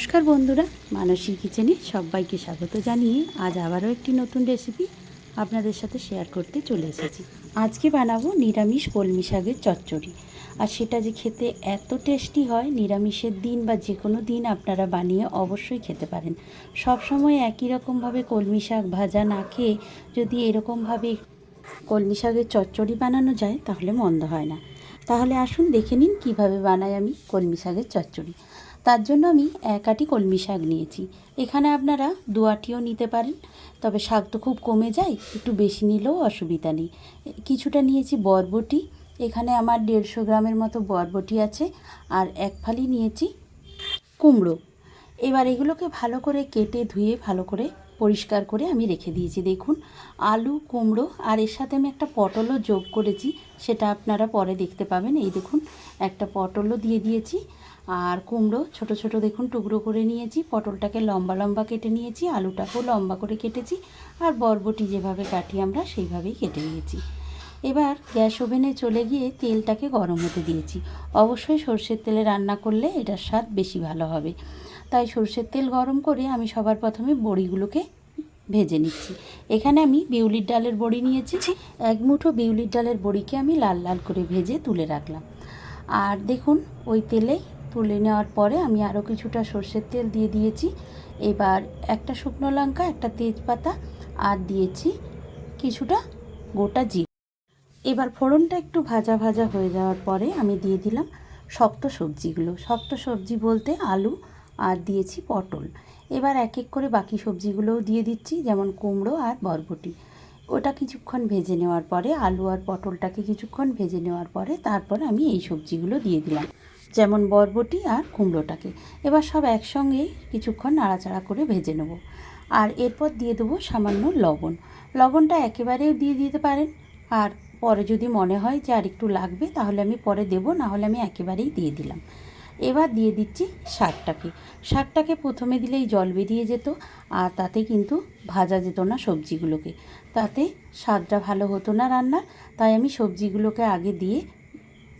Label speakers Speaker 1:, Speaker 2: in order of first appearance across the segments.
Speaker 1: নমস্কার বন্ধুরা মানসী কিচেনে সবাইকে স্বাগত জানিয়ে আজ আবারও একটি নতুন রেসিপি আপনাদের সাথে শেয়ার করতে চলে এসেছি। আজকে বানাবো নিরামিষ কলমি শাকের চচ্চড়ি। আর সেটা যে খেতে এত টেস্টি হয়, নিরামিষের দিন বা যে কোনো দিন আপনারা বানিয়ে অবশ্যই খেতে পারেন। সব সময় একই রকমভাবে কলমি শাক ভাজা না খেয়ে যদি এরকমভাবে কলমি শাকের চচ্চড়ি বানানো যায়, তাহলে মন্দ হয় না। তাহলে আসুন দেখে নিন কীভাবে বানাই আমি কলমি শাকের চচ্চড়ি। তার জন্য আমি এক আটি কলমি শাক নিয়েছি। এখানে আপনারা দু আটিও নিতে পারেন, তবে শাক তো খুব কমে যায়, একটু বেশি নিলেও অসুবিধা নেই। কিছুটা নিয়েছি বরবটি, এখানে আমার দেড়শো গ্রামের মতো বরবটি আছে, আর এক ফালি নিয়েছি কুমড়ো। এবার এগুলোকে ভালো করে কেটে ধুয়ে, ভালো করে পরিষ্কার করে আমি রেখে দিয়েছি। দেখুন, আলু, কুমড়ো, আর এর সাথে আমি একটা পটলও যোগ করেছি, সেটা আপনারা পরে দেখতে পাবেন। এই দেখুন, একটা পটলও দিয়ে দিয়েছি আর কুমড়ো ছোট ছোট দেখুন টুকরো করে নিয়েছি। পটলটাকে লম্বা লম্বা কেটে নিয়েছি, আলুটাকেও লম্বা করে কেটেছি, আর বরবটি যেভাবে কাটি আমরা সেইভাবেই কেটে নিয়েছি। এবার গ্যাস ওভেনে চলে গিয়ে তেলটাকে গরম হতে দিয়েছি। অবশ্যই সর্ষের তেলে রান্না করলে এটার স্বাদ বেশি ভালো হবে। তাই সর্ষের তেল গরম করে আমি সবার প্রথমে বড়িগুলোকে ভেজে নিচ্ছি। এখানে আমি বিউলির ডালের বড়ি নিয়েছি। এক মুঠো বিউলির ডালের বড়িকে আমি লাল লাল করে ভেজে তুলে রাখলাম। আর দেখুন ওই তেলেই তুলে নেওয়ার পরে আমি আরও কিছুটা সর্ষের তেল দিয়ে দিয়েছি। এবার একটা শুকনো লঙ্কা, একটা তেজপাতা আর দিয়েছি কিছুটা গোটা জিরে। এবার ফোড়নটা একটু ভাজা ভাজা হয়ে যাওয়ার পরে আমি দিয়ে দিলাম শক্ত সবজিগুলো। শক্ত সবজি বলতে আলু আর দিয়েছি পটল। এবার এক এক করে বাকি সবজিগুলোও দিয়ে দিচ্ছি, যেমন কুমড়ো আর বরবটি। ওটা কিছুক্ষণ ভেজে নেওয়ার পরে, আলু আর পটলটাকে কিছুক্ষণ ভেজে নেওয়ার পরে, তারপর আমি এই সবজিগুলো দিয়ে দিলাম। যেমন বরবটি আর কুমড়োটাকে। এবার সব একসঙ্গে কিছুক্ষণ নাড়াচাড়া করে ভেজে নেব। আর এরপর দিয়ে দেবো সামান্য লবণ। লবণটা একেবারেও দিয়ে দিতে পারেন। আর পরে যদি মনে হয় যে আর একটু লাগবে, তাহলে আমি পরে দেবো, না হলে আমি একেবারেই দিয়ে দিলাম। এবার দিয়ে দিচ্ছি শাকটাকে। শাকটাকে প্রথমে দিলেই জল বেরিয়ে যেত, আর তাতে কিন্তু ভাজা যেত না সবজিগুলোকে। তাতে স্বাদটা ভালো হতো না রান্নার, তাই আমি সবজিগুলোকে আগে দিয়ে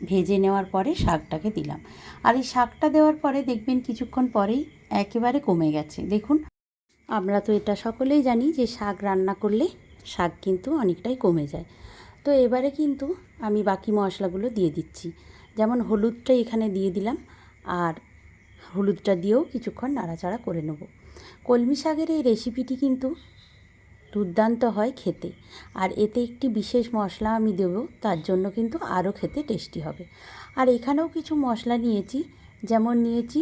Speaker 1: ভেজে নেওয়ার পরে শাকটাকে দিলাম। আর এই শাকটা দেওয়ার পরে দেখবেন কিছুক্ষণ পরেই একেবারে কমে গেছে। দেখুন, আমরা তো এটা সকলেই জানি যে শাক রান্না করলে শাক কিন্তু অনেকটাই কমে যায়। তো এবারে কিন্তু আমি বাকি মশলাগুলো দিয়ে দিচ্ছি। যেমন হলুদটা এখানে দিয়ে দিলাম আর হলুদটা দিয়েও কিছুক্ষণ নাড়াচাড়া করে নেব। কলমি শাকের এই রেসিপিটি কিন্তু দুর্দান্ত হয় খেতে। আর এতে একটি বিশেষ মশলা আমি দেব, তার জন্য কিন্তু আরও খেতে টেস্টি হবে। আর এখানেও কিছু মশলা নিয়েছি, যেমন নিয়েছি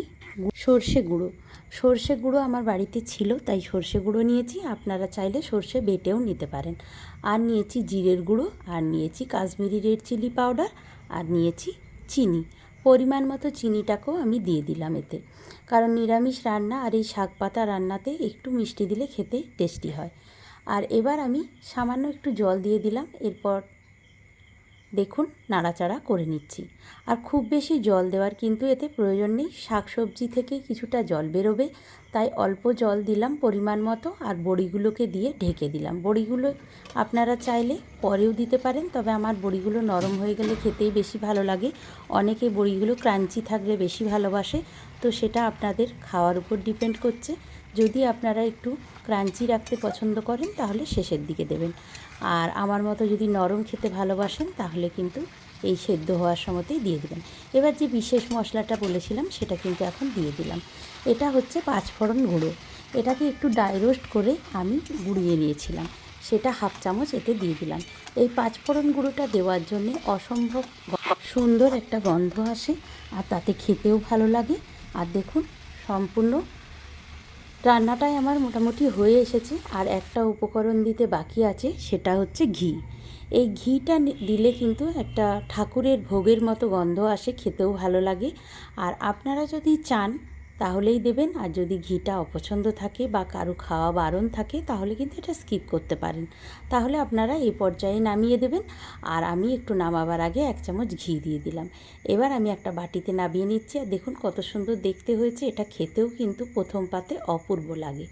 Speaker 1: সর্ষে গুঁড়ো। সর্ষে গুঁড়ো আমার বাড়িতে ছিল, তাই সর্ষে গুঁড়ো নিয়েছি। আপনারা চাইলে সর্ষে বেটেও নিতে পারেন। আর নিয়েছি জিরের গুঁড়ো, আর নিয়েছি কাশ্মীরি রেড চিলি পাউডার, আর নিয়েছি চিনি। পরিমাণ মতো চিনিটাকেও আমি দিয়ে দিলাম এতে। কারণ নিরামিষ রান্না আর এই শাক পাতা রান্নাতে একটু মিষ্টি দিলে খেতে টেস্টি হয়। আর এবার আমি সামান্য একটু জল দিয়ে দিলাম, এরপর দেখুন নাড়াচাড়া করে নিচ্ছি। আর খুব বেশি জল দেওয়ার কিন্তু এতে প্রয়োজন নেই, শাকসবজি থেকে কিছুটা জল বেরোবে, তাই অল্প জল দিলাম পরিমাণ মতো আর বড়িগুলোকে দিয়ে ঢেকে দিলাম। বড়িগুলো আপনারা চাইলে পরেও দিতে পারেন, তবে আমার বড়িগুলো নরম হয়ে গেলে খেতেই বেশি ভালো লাগে। অনেকে বড়িগুলো ক্রাঞ্চি থাকলে বেশি ভালোবাসে, তো সেটা আপনাদের খাওয়ার উপর ডিপেন্ড করছে। যদি আপনারা একটু ক্রাঞ্চি রাখতে পছন্দ করেন, তাহলে শেষের দিকে দেবেন। আর আমার মতো যদি নরম খেতে ভালোবাসেন, তাহলে কিন্তু এই সেদ্ধ হওয়ার সময়তেই দিয়ে দেবেন। এবার যে বিশেষ মশলাটা বলেছিলাম, সেটা কিন্তু এখন দিয়ে দিলাম। এটা হচ্ছে পাঁচফোড়ন গুঁড়ো। এটাকে একটু ডাই রোস্ট করে আমি গুঁড়িয়ে নিয়েছিলাম। সেটা হাফ চামচ এতে দিয়ে দিলাম। এই পাঁচফোড়ন গুঁড়োটা দেওয়ার জন্যে অসম্ভব সুন্দর একটা গন্ধ আসে, আর তাতে খেতেও ভালো লাগে। আর দেখুন, সম্পূর্ণ রান্নাটাই আমার মোটামুটি হয়ে এসেছে, আর একটা উপকরণ দিতে বাকি আছে, সেটা হচ্ছে ঘি। এই ঘিটা দিলে কিন্তু একটা ঠাকুরের ভোগের মতো গন্ধ আসে, খেতেও ভালো লাগে। আর আপনারা যদি চান তাহলেই দেবেন। আর যদি ঘিটা অপছন্দ থাকে বা কারও খাওয়া বারণ থাকে, তাহলে কিন্তু এটা স্কিপ করতে পারেন। তাহলে আপনারা এই পর্যায়ে নামিয়ে দেবেন। আর আমি একটু নামাবার আগে এক চামচ ঘি দিয়ে দিলাম। এবার আমি একটা বাটিতে নামিয়ে নিচ্ছি। আর দেখুন কত সুন্দর দেখতে হয়েছে। এটা খেতেও কিন্তু প্রথম পাতে অপূর্ব লাগে।